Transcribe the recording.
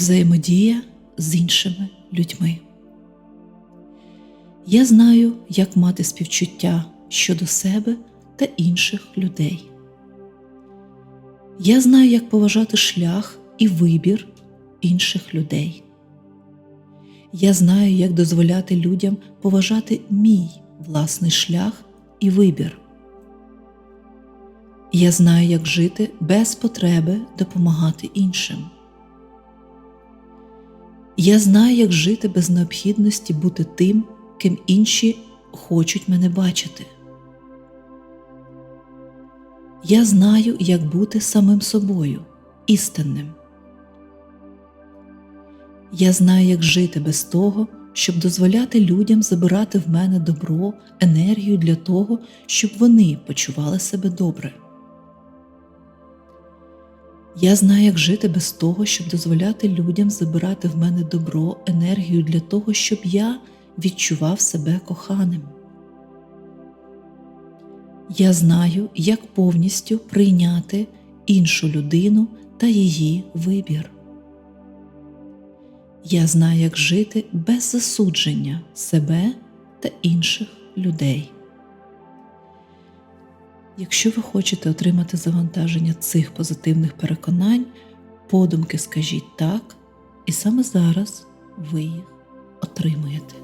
взаємодія з іншими людьми. Я знаю, як мати співчуття щодо себе та інших людей. Я знаю, як поважати шлях і вибір інших людей. Я знаю, як дозволяти людям поважати мій власний шлях і вибір. Я знаю, як жити без потреби допомагати іншим. Я знаю, як жити без необхідності бути тим, ким інші хочуть мене бачити. Я знаю, як бути самим собою, істинним. Я знаю, як жити без того, щоб дозволяти людям забирати в мене добро, енергію для того, щоб вони почували себе добре. Я знаю, як жити без того, щоб дозволяти людям забирати в мене добро, енергію для того, щоб я відчував себе коханим. Я знаю, як повністю прийняти іншу людину та її вибір. Я знаю, як жити без засудження себе та інших людей. Якщо ви хочете отримати завантаження цих позитивних переконань, подумки скажіть так, і саме зараз ви їх отримуєте.